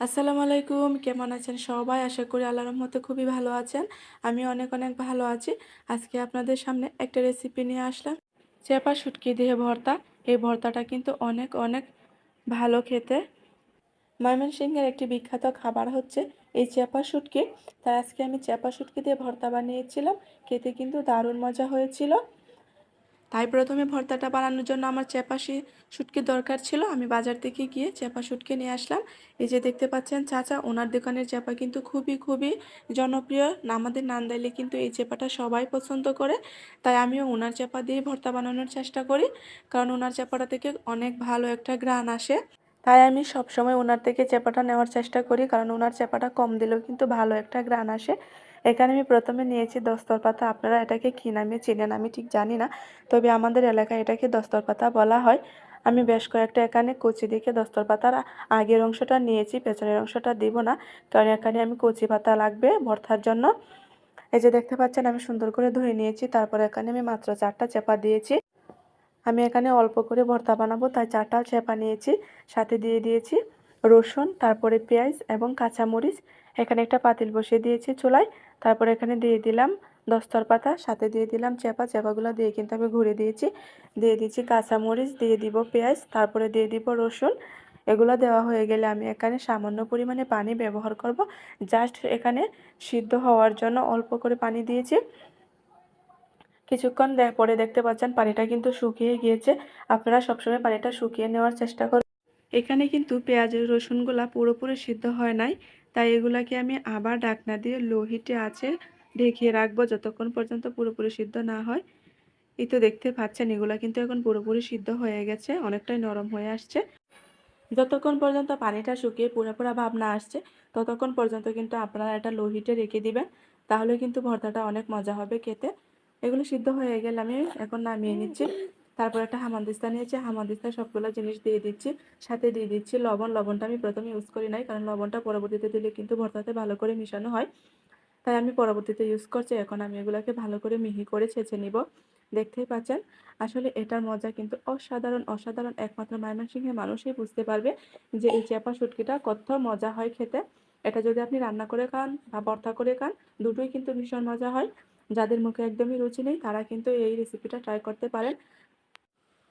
আসসালামু আলাইকুম, কেমন আছেন সবাই? আশা করি আল্লাহর রহমতে খুবই ভালো আছেন। আমি অনেক অনেক ভালো আছি। আজকে আপনাদের সামনে একটা রেসিপি নিয়ে আসলাম। চেপা শুটকি দিয়ে ভর্তা। এই ভর্তাটা কিন্তু অনেক অনেক ভালো খেতে। ময়মনসিংহের একটি বিখ্যাত খাবার হচ্ছে এই চেপা শুটকি। তাই আজকে আমি চেপা শুটকি দিয়ে ভর্তা বানিয়েছিলাম। খেতে কিন্তু দারুণ মজা হয়েছিল। তাই প্রথমে ভর্তাটা বানানোর জন্য আমার চেপা শুটকি দরকার ছিল। আমি বাজার থেকে গিয়ে চেপা শুটকি নিয়ে আসলাম। এই যে দেখতে পাচ্ছেন চাচা, ওনার দোকানের চেপা কিন্তু খুবই খুবই জনপ্রিয়। আমাদের নান্দাইলে কিন্তু এই চেপাটা সবাই পছন্দ করে। তাই আমিও ওনার চেপা দিয়ে ভর্তা বানানোর চেষ্টা করি। কারণ ওনার চেপাটা থেকে অনেক ভালো একটা গ্রান আসে। তাই আমি সবসময় ওনার থেকে চেপাটা নেওয়ার চেষ্টা করি। কারণ ওনার চেপাটা কম দিলেও কিন্তু ভালো একটা গ্রান আসে। এখানে আমি প্রথমে নিয়েছি দস্তর পাতা আপনারা এটাকে কী নামে চিনেন আমি ঠিক জানি না। তবে আমাদের এলাকায় এটাকে দস্তর পাতা বলা হয়। আমি বেশ কয়েকটা এখানে কচি দিকে দস্তর পাতার আগের অংশটা নিয়েছি, পেছনের অংশটা দিব না। কারণ এখানে আমি কচি পাতা লাগবে ভর্তার জন্য। এই যে দেখতে পাচ্ছেন, আমি সুন্দর করে ধুয়ে নিয়েছি। তারপর এখানে আমি মাত্র চারটা চেপা দিয়েছি। আমি এখানে অল্প করে ভর্তা বানাবো, তাই চারটা চেপা নিয়েছি, সাথে দিয়ে দিয়েছি। রসুন, তারপরে পেঁয়াজ এবং কাঁচামরিচ। এখানে একটা পাতিল বসিয়ে দিয়েছি চুলায়। তারপর এখানে দিয়ে দিলাম দস্তর পাতা, সাথে দিয়ে দিলাম চেপা। চেপাগুলো দিয়ে কিন্তু আমি ঘুরে দিয়েছি। দিয়ে দিচ্ছি কাঁচামরিচ, দিয়ে দিব পেঁয়াজ, তারপরে দিয়ে দিব রসুন। এগুলো দেওয়া হয়ে গেলে আমি এখানে সামান্য পরিমাণে পানি ব্যবহার করব। জাস্ট এখানে সিদ্ধ হওয়ার জন্য অল্প করে পানি দিয়েছি। কিছুক্ষণ পরে দেখতে পাচ্ছেন পানিটা কিন্তু শুকিয়ে গিয়েছে। আপনারা সবসময় পানিটা শুকিয়ে নেওয়ার চেষ্টা করবেন এখানে কিন্তু পেঁয়াজের রসুনগুলা পুরোপুরি সিদ্ধ হয় নাই, তাই এগুলাকে আমি আবার ডাকনা দিয়ে লো হিটে আছে ঢেকে রাখব যতক্ষণ পর্যন্ত পুরোপুরি সিদ্ধ না হয়। এই তো দেখতে পাচ্ছেন, এগুলা কিন্তু এখন পুরোপুরি সিদ্ধ হয়ে গেছে, অনেকটাই নরম হয়ে আসছে। যতক্ষণ পর্যন্ত পানিটা শুকিয়ে পুরোপুরা ভাব না আসছে, ততক্ষণ পর্যন্ত কিন্তু আপনারা এটা লো হিটে রেখে দিবেন, তাহলে কিন্তু ভর্তাটা অনেক মজা হবে খেতে। এগুলো সিদ্ধ হয়ে গেলে আমি এখন নামিয়ে নিচ্ছি। তারপর একটা হামানদিস্তা নিয়েছি, হামানদিস্তায় সবগুলো জিনিস দিয়ে দিচ্ছি, সাথে দিয়ে দিচ্ছি লবণ। লবণটা আমি প্রথমে ইউজ করি নাই, কারণ লবণটা পরবর্তীতে দিলে কিন্তু ভর্তাতে ভালো করে মিশানো হয়। তাই আমি পরবর্তীতে ইউজ করছি, এখন আমি এগুলোকে ভালো করে মিহি করে ছেঁচে নিব। দেখতেই পাচ্ছেন? আসলে এটার মজা কিন্তু অসাধারণ অসাধারণ। একমাত্র ময়মনসিংহের মানুষই বুঝতে পারবে যে এই চেপা শুটকিটা কত মজা হয় খেতে। এটা যদি আপনি রান্না করে খান বা ভর্তা করে খান, দুটোই কিন্তু ভীষণ মজা হয়। যাদের মুখে একদমই রুচি নেই, তারা কিন্তু এই রেসিপিটা ট্রাই করতে পারেন।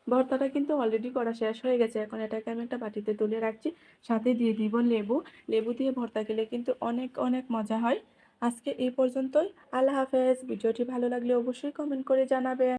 ভর্তাটা কিন্তু অলরেডি করা শেষ হয়ে গেছে। এখন এটাকে আমি একটা বাটিতে তুলে রাখছি। সাথে দিয়ে দিব লেবু। লেবু দিয়ে ভর্তা খেলে কিন্তু অনেক অনেক মজা হয়। আজকে এই পর্যন্তই। আল্লাহ হাফেজ। ভিডিওটি ভালো লাগলে অবশ্যই কমেন্ট করে জানাবেন।